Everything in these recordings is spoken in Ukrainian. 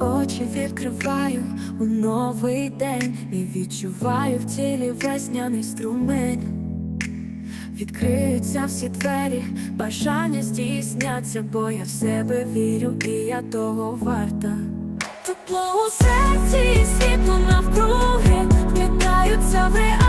очі відкриваю у новий день і відчуваю в тілі весняний струмень. Відкриються всі двері, бажання здійсняться, бо я в себе вірю, і я того варта. Тепло у серці, і світло навкруги, вплітаються в реальність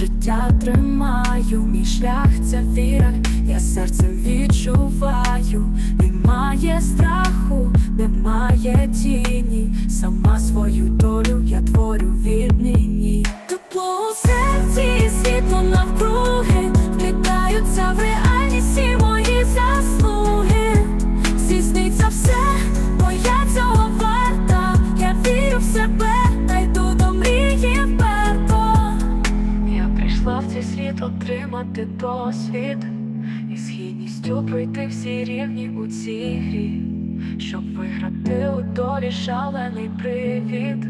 життя тримаю. Мій шлях це віра, я серцем відчуваю. Немає страху, немає тіні. Сама свою долю світ отримати досвід і з гідністю пройти всі рівні у цій грі, щоб виграти у долі шалений привід,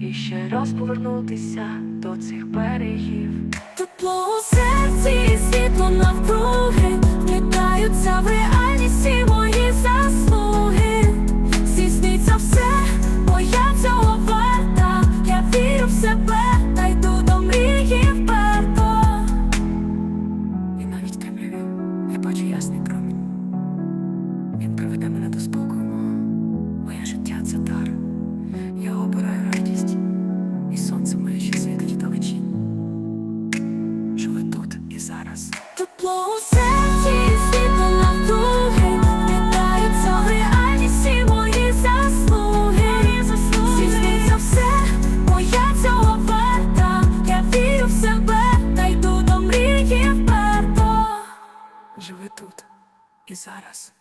і ще раз повернутися до цих берегів. Тепло у серці, і світло навкруги, вплітаються в реальність ясний промінь. Він приведе мене до спокою. Моє життя це дар. Я обираю радість, і сонце моє ще світить далечінь. Живе тут і зараз. Тепло у тут і зараз.